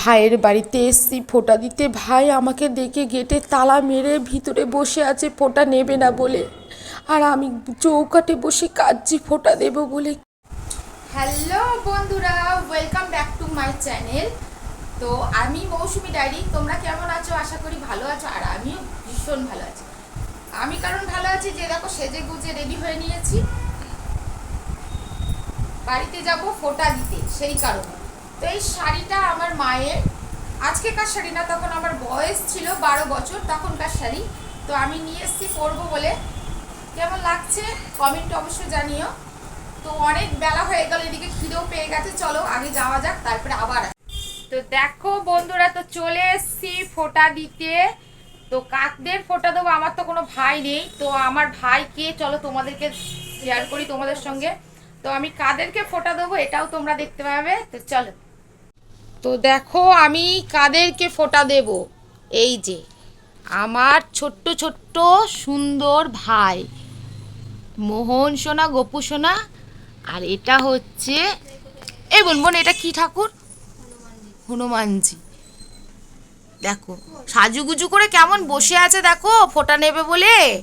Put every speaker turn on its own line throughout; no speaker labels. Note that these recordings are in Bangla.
ভাইয়ের বাড়িতে এসছি, ফোঁটা দিতে। ভাই আমাকে দেখে গেটে তালা মেরে ভিতরে বসে আছে, ফোঁটা নেবে না বলে। আর আমি চৌকাটে বসে কাঁদছি, ফোঁটা দেবো বলে। হ্যালো বন্ধুরা, welcome back to my channel. তো আমি মৌসুমি ডায়েরি, তোমরা কেমন আছো? আশা করি ভালো আছো, আর আমিও ভীষণ ভালো আছি। আমি কারণ ভালো আছি যে দেখো সেজে গুজে রেডি হয়ে নিয়েছি। বাড়িতে যাব ফোঁটা দিতে, সেই কারণে। তো এই শাড়িটা আমার মায়ের। আজকেকার শাড়ি না, তখন আমার বয়স ছিল বারো বছর, তখনকার শাড়ি। তো আমি নিয়ে এসেছি পরবো বলে। কেমন লাগছে? কমেন্ট অবশ্যই জানিও। তো অনেক বেলা হয়ে গেল, এদিকে খিদেও পেয়ে গেছে। চলো আগে যাওয়া যাক, তারপরে আবার তো দেখো বন্ধুরা, তো চলে এসেছি ফোঁটা দিতে। তো কাকদের ফোঁটা দেবো, আমার তো কোনো ভাই নেই। তো আমার ভাইকে, চলো তোমাদেরকে শেয়ার করি তোমাদের সঙ্গে। তো আমি কাদেরকে ফোটা দেবো, এটাও তোমরা দেখতে পাবে। তো চলো। তো দেখো আমি কাদেরকে ফোঁটা দেব। এই যে, আমার ছোট্ট ছোট্ট সুন্দর ভাই। মোহন সোনা, গোপু সোনা, আর এটা হচ্ছে, এই বোন বোন, এটা কি ঠাকুর? হনুমানজি। দেখো, সাজুগুজু করে কেমন বসে আছে দেখো, ফোঁটা নেবে বলে।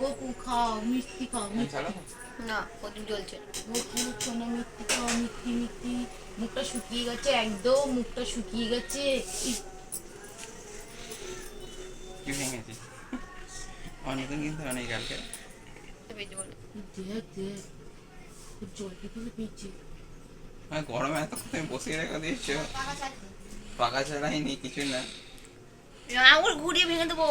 গোপু খাও মিষ্টি খাও
না কদিন চলছে।
গোপু সোনা মিষ্টি খাও মিষ্টি মিষ্টি। মুখটা শুকিয়ে গেছে একদম মুখটা শুকিয়ে গেছে।
কি ভেঙেছে? অনেকদিন কিন্তু অনেক কালকে।
দেখ দেখ। জল পেয়েছি?
গরমে এত তুমি বসে রেখে দিয়েছ। পাকা ছাড়াইনি কিছু না।
আঙুল ঘুরিয়ে ভেঙে দেবো।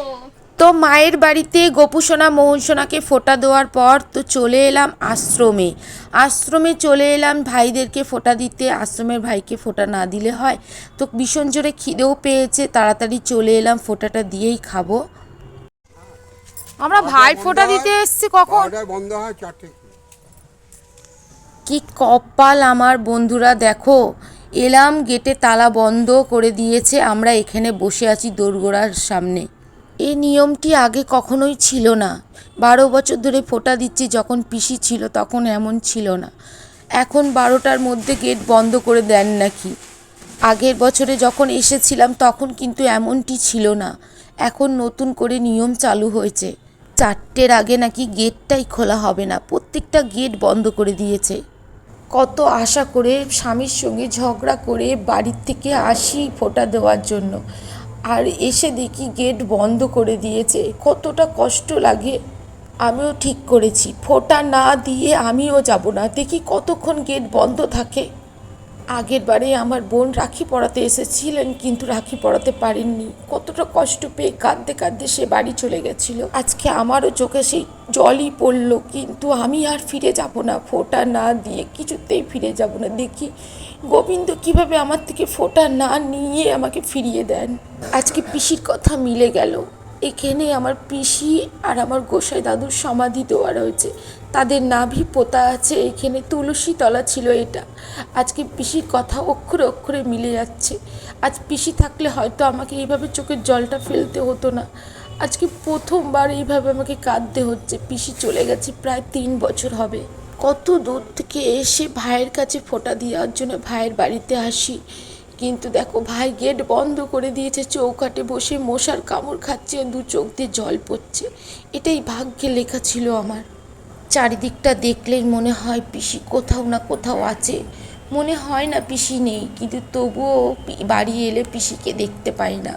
তো মায়ের বাড়িতে গোপুসোনা মোহনসোনাকে ফোঁটা দেওয়ার পর তো চলে এলাম আশ্রমে। আশ্রমে চলে এলাম ভাইদেরকে ফোঁটা দিতে। আশ্রমের ভাইকে ফোঁটা না দিলে হয়। তো ভীষণ জোরে খিদেও পেয়েছে। তাড়াতাড়ি চলে এলাম ফোঁটাটা দিয়েই খাব। আমরা ভাই ফোঁটা দিতে এসছি কখন?
বন্ধ হয়
কি কপাল আমার বন্ধুরা দেখো। এলাম গেটে তালা বন্ধ করে দিয়েছে। আমরা এখানে বসে আছি দোরগোড়ার সামনে। এই নিয়মটি আগে কখনোই ছিল না। বারো বছর ধরে ফোঁটা দিচ্ছি যখন পিসি ছিল তখন এমন ছিল না। এখন বারোটার মধ্যে গেট বন্ধ করে দেন নাকি? আগের বছরে যখন এসেছিলাম তখন কিন্তু এমনটি ছিল না। এখন নতুন করে নিয়ম চালু হয়েছে। চারটের আগে নাকি গেটটাই খোলা হবে না। প্রত্যেকটা গেট বন্ধ করে দিয়েছে। কত আশা করে স্বামীর সঙ্গে ঝগড়া করে বাড়ির থেকে আসি ফোঁটা দেওয়ার জন্য। আর এসে দেখি গেট বন্ধ করে দিয়েছে। কতটা কষ্ট লাগে। আমিও ঠিক করেছি। ফোঁটা না দিয়ে আমিও যাব না। দেখি কতক্ষণ গেট বন্ধ থাকে। আগের বারে আমার বোন রাখি পড়াতে এসেছিলেন, কিন্তু রাখি পড়াতে পারেননি কতটা কষ্ট পেয়ে কাঁদতে কাঁদতে সে বাড়ি চলে গেছিল। আজকে আমারও চোখে সেই জলই পড়ল, কিন্তু আমি আর ফিরে যাব না। ফোঁটা না দিয়ে কিছুতেই ফিরে যাব না। দেখি গোবিন্দ কীভাবে আমার থেকে ফোটা না নিয়ে আমাকে ফিরিয়ে দেন। আজকে পিসির কথা মিলে গেল। এখানে আমার পিসি আর আমার গোসাই দাদুর সমাধি দেওয়া রয়েছে। তাদের নাভি পোতা আছে, এখানে তুলসী তলা ছিল এটা। আজকে পিসির কথা অক্ষরে অক্ষরে মিলে যাচ্ছে। আজ পিসি থাকলে হয়তো আমাকে এইভাবে চোখের জলটা ফেলতে হতো না। আজকে প্রথমবার এইভাবে আমাকে কাঁদতে হচ্ছে। পিসি চলে গেছে, প্রায় তিন বছর হবে। কত দূর থেকে এসে ভাইয়ের কাছে ফোঁটা দেওয়ার জন্য ভাইয়ের বাড়িতে আসি। কিন্তু দেখো ভাই গেট বন্ধ করে দিয়েছে চৌকাটে বসে মশার কামড় খাচ্ছে, দু চোখ দিয়ে জল পড়ছে। এটাই ভাগ্যে লেখা ছিল আমার। চারিদিকটা দেখলেই মনে হয় পিসি কোথাও না কোথাও আছে। মনে হয় না পিসি নেই, কিন্তু তবুও বাড়ি এলে পিসিকে দেখতে পাই না।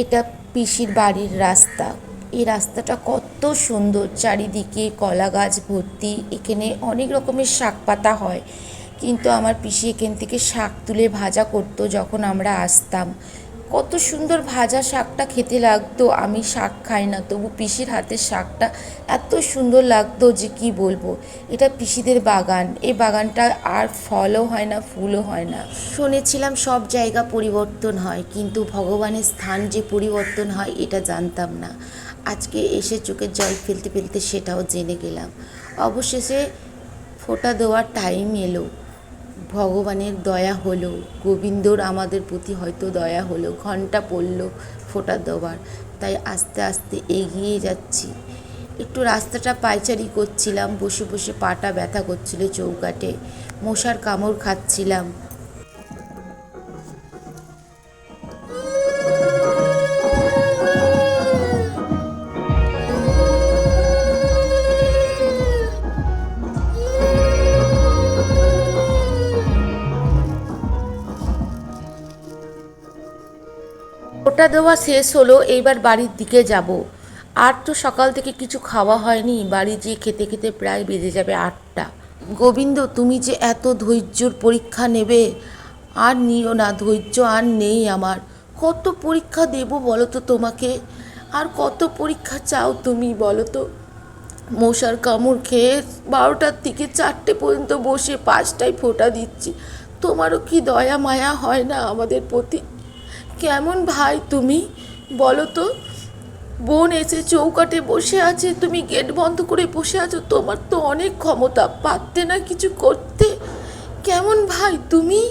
এটা পিসির বাড়ির রাস্তা। এই রাস্তাটা কত সুন্দর, চারিদিকে কলা গাছ ভর্তি, এখানে অনেক রকমের শাক পাতা হয়। কিন্তু আমার পিসি এখান থেকে শাক তুলে ভাজা করতো যখন আমরা আসতাম। কত সুন্দর ভাজা শাকটা খেতে লাগতো, আমি শাক খাই না, তবু পিসির হাতের শাকটা এত সুন্দর লাগতো যে কি বলব? এটা পিসিদের বাগান এই বাগানটা আর ফলও হয় না, ফুলও হয় না। শুনেছিলাম সব জায়গা পরিবর্তন হয়, কিন্তু ভগবানের স্থান যে পরিবর্তন হয় এটা জানতাম না। আজকে এসে চোখের জল ফেলতে ফেলতে সেটাও জেনে গেলাম। অবশেষে ফোঁটা দেওয়ার টাইম এলো। ভগবানের দয়া হলো, গোবিন্দর আমাদের প্রতি হয়তো দয়া হলো, ঘণ্টা পড়ল ফোটা দেওয়ার, তাই আস্তে আস্তে এগিয়ে যাচ্ছি। একটু রাস্তাটা পায়চারি করছিলাম, বসে বসে পাটা ব্যথা করছিল চৌকাটে মশার কামড় খাচ্ছিলাম। দেওয়া শেষ হলো, এইবার বাড়ির দিকে যাব। আর তো সকাল থেকে কিছু খাওয়া হয়নি, বাড়ি যেয়ে খেতে খেতে প্রায় বেজে যাবে আটটা। গোবিন্দ, তুমি যে এত ধৈর্যর পরীক্ষা নেবে? আর নিও না, ধৈর্য আর নেই আমার। কত পরীক্ষা দেব বলো তো তোমাকে? আর কত পরীক্ষা চাও তুমি বলো তো মশার কামড় খেয়ে বারোটার থেকে চারটে পর্যন্ত বসে পাঁচটায় ফোঁটা দিচ্ছি। তোমারও কি দয়া মায়া হয় না আমাদের প্রতি? কেমন ভাই তুমি? বলো তো। বোন এসে চৌকাটে বসে আছে, তুমি গেট বন্ধ করে বসে আছো, তোমার তো অনেক ক্ষমতা, পারতে না কিছু করতে? কেমন ভাই তুমি?